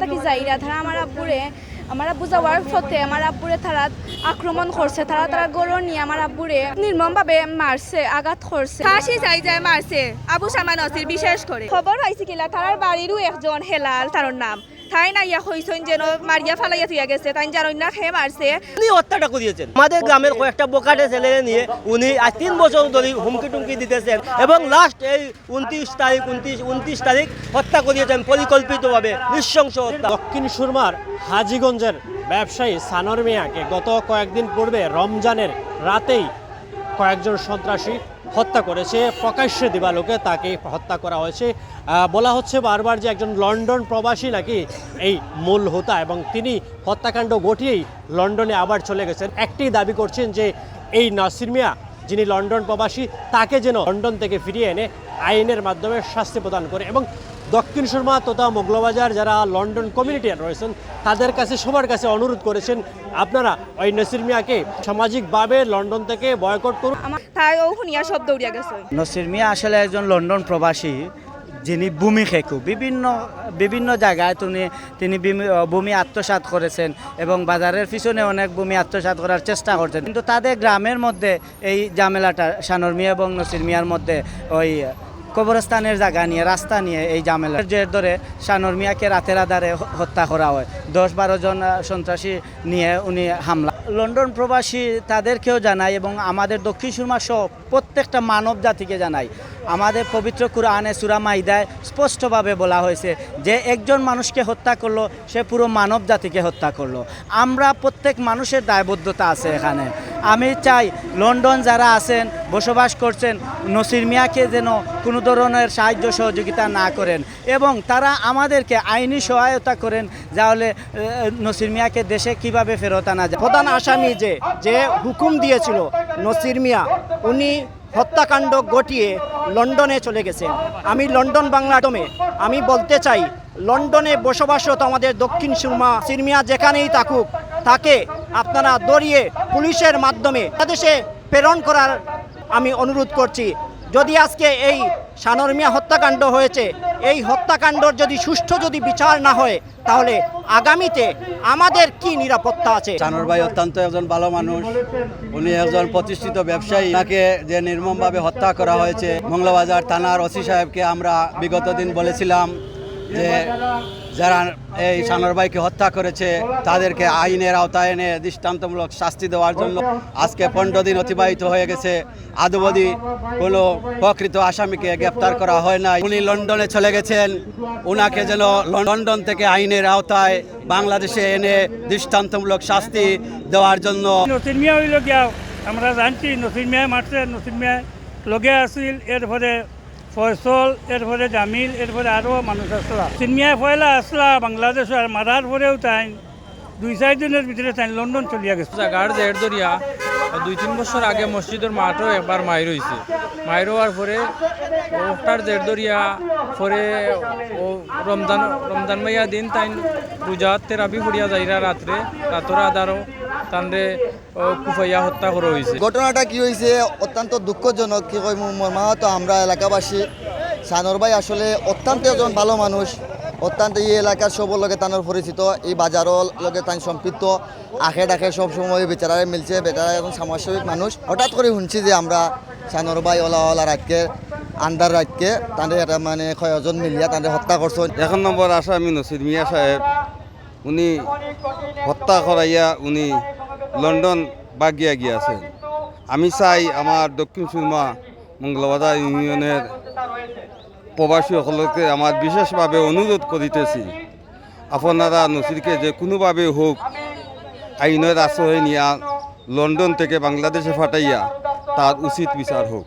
থাকি যাইরা তারা আমার আব্বুরে, আমার আব্বু যাওয়ার ফতে আমার আব্বুরে তারা আক্রমণ করছে, তারা তারা গরু নিয়ে আমার আব্বুরে নির্মমভাবে মারছে, আঘাত করছে। ফাঁসি যাই যায় মারছে, আবু সামান অসির বিশেষ করে। খবর পাইছি কিলা তার বাড়িরও একজন হেলাল তার নাম। তাই না ইয়া হইছেন যেন মারিয়া ফালাইয়া থুইয়া গেছে তাই যার অন্য খেয়ে মারছে। উনি হত্যাটা করিয়েছেন আমাদের গ্রামের কয়েকটা বোকাটে ছেলে নিয়ে উনি আজ তিন বছর ধরে হুমকি টুমকি দিতেছেন এবং লাস্ট এই উনত্রিশ তারিখ উনত্রিশ উনত্রিশ তারিখ হত্যা করিয়েছেন পরিকল্পিতভাবে নৃশংস হত্যা। দক্ষিণ সুরমার হাজিগঞ্জের ব্যবসায়ী সানর মিয়াকে গত কয়েকদিন পূর্বে রমজানের রাতেই কয়েকজন সন্ত্রাসী হত্যা করেছে, প্রকাশ্যে দিবালোকে তাকে হত্যা করা হয়েছে। বলা হচ্ছে বারবার যে একজন লন্ডন প্রবাসী নাকি এই মূল হোতা এবং তিনি হত্যাকাণ্ড ঘটিয়েই লন্ডনে আবার চলে গেছেন। একটি দাবি করছেন যে এই নাসির মিয়া, যিনি লন্ডন প্রবাসী, তাকে যেন লন্ডন থেকে ফিরিয়ে এনে আইনের মাধ্যমে শাস্তি প্রদান করে এবং দক্ষিণ সুরমা তথা মোগলবাজার যারা লন্ডন কমিউনিটি রয়েছেন তাদের কাছে সবার কাছে অনুরোধ করেছেন আপনারা ওই নসির মিয়াকে সামাজিকভাবে লন্ডন থেকে বয়কট করুন। তাই সব দৌড়িয়া গেছে। নসির মিয়া আসলে একজন লন্ডন প্রবাসী যিনি ভূমি খেকু। বিভিন্ন বিভিন্ন জায়গায় তিনি তিনি বিমি- ভূমি আত্মসাৎ করেছেন এবং বাজারের পিছনে অনেক ভূমি আত্মসাৎ করার চেষ্টা করছেন। কিন্তু তাদের গ্রামের মধ্যে এই ঝামেলাটা সানর মিয়া এবং নসির মিয়ার মধ্যে ওই কবরস্থানের জায়গা নিয়ে, রাস্তা নিয়ে এই ঝামেলা। জের ধরে সানর মিয়াকে রাতের আধারে হত্যা করা হয় দশ বারো জন সন্ত্রাসী নিয়ে উনি হামলা। লন্ডন প্রবাসী তাদেরকেও জানাই এবং আমাদের দক্ষিণ সুরমা সহ প্রত্যেকটা মানব জাতিকে জানাই, আমাদের পবিত্র কুরআনে সুরা মাইদায় স্পষ্টভাবে বলা হয়েছে যে একজন মানুষকে হত্যা করল, সে পুরো মানব জাতিকে হত্যা করল। আমরা প্রত্যেক মানুষের দায়বদ্ধতা আছে এখানে। আমি চাই লন্ডন যারা আছেন, বসবাস করছেন, নসির মিয়াকে যেন কোনো ধরনের সাহায্য সহযোগিতা না করেন এবং তারা আমাদেরকে আইনি সহায়তা করেন যাহলে নসির মিয়াকে দেশে কীভাবে ফেরত আনা যায়। প্রধান আসামি যে যে হুকুম দিয়েছিল নসির মিয়া, উনি হত্যাকাণ্ড ঘটিয়ে লন্ডনে চলে গেছেন। আমি লন্ডন বাংলাডমে আমি বলতে চাই, লন্ডনে বসবাসরত আমাদের দক্ষিণ সুরমা সিরমিয়া যেখানেই থাকুক তাকে আপনারা দড়িয়ে পুলিশের মাধ্যমে দেশে প্রেরণ করার আমি অনুরোধ করছি। যদি আজকে এই সানর মিয়া হত্যাকাণ্ড হয়েছে, এই হত্যাকাণ্ডর যদি সুষ্ঠু যদি বিচার না হয়, তাহলে আগামীতে আমাদের কি নিরাপত্তা আছে? চানুর ভাই অত্যন্ত একজন ভালো মানুষ। উনি একজন প্রতিষ্ঠিত ব্যবসায়ী। তাকে যে নির্মমভাবে হত্যা করা হয়েছে মঙ্গলবাজার থানার ওসি সাহেবকে আমরা বিগত দিন বলেছিলাম। যে যারা এই সানোর ভাইকে হত্যা করেছে, তাদেরকে আইনের আওতায় এনে দৃষ্টান্তমূলক শাস্তি দেওয়ার জন্য আজকে পনেরো দিন অতিবাহিত হয়ে গেছে। আদবদি কোনো প্রকৃত আসামিকে গ্রেপ্তার করা হয় না উনি লন্ডনে চলে গেছেন। ওনাকে যেন লন্ডন থেকে আইনের আওতায় বাংলাদেশে এনে দৃষ্টান্তমূলক শাস্তি দেওয়ার জন্য নতুন মিয়া হইল গিয়া, আমরা জানছি নতুন মিয়া মারছে, নতুন মিয়া লগে আছিল, এরপরে ফয়সল, এরপরে জামিল, এরপরে আরও মানুষ আসলা। নতুন ফয়লা আসলা, বাংলাদেশ আর মারার পরেও তাই দুই চার দিনের ভিতরে তাই লন্ডন চলিয়া গেছে। জাগার জের দরিয়া দুই তিন বছর আগে মসজিদের মাঠও একবার মাইর হয়েছে মাইর হওয়ার পরে ওটার জের দরিয়া, পরে ও রমজান রমজান মাইয়া দিন তাই রোজা তেরাবি ফুড়িয়া যাইরা রাত্রে, রাতর আদারও তানরে ও কুফাইয়া হত্যা করা হয়েছে ঘটনাটা কি হয়েছে অত্যন্ত দুঃখজনক। কি কই মর্মাহত আমরা এলাকাবাসী। সানর ভাই আসলে অত্যন্ত একজন ভালো মানুষ। অত্যন্ত এই এলাকার সবর লগে তানোর পরিচিত। এই বাজারও লগে তান সম্পৃক্ত। আখে ডাকে সব সময় বেচারারে মিলছে। বেচারা এখন সমাজসেবিক মানুষ। হঠাৎ করে শুনছি যে আমরা সানর ভাই ওলা ওলা রাখকে আন্ডার রাখকে তাদের একটা মানে কয়জন মিলিয়া তাদের হত্যা করছেন। এক নম্বর আসামি নসির মিয়া সাহেব। উনি হত্যা করাইয়া উনি লন্ডন বাগিয়া গিয়াছেন। আমি চাই আমার দক্ষিণ সুরমা মঙ্গলবাজার ইউনিয়নের প্রবাসীসকলকে আমার বিশেষভাবে অনুরোধ করিতেছি, আপনারা নসিরকে যে কোনোভাবে হোক আইনের আশ্রয় নিয়া লন্ডন থেকে বাংলাদেশে ফাটাইয়া তার উচিত বিচার হোক।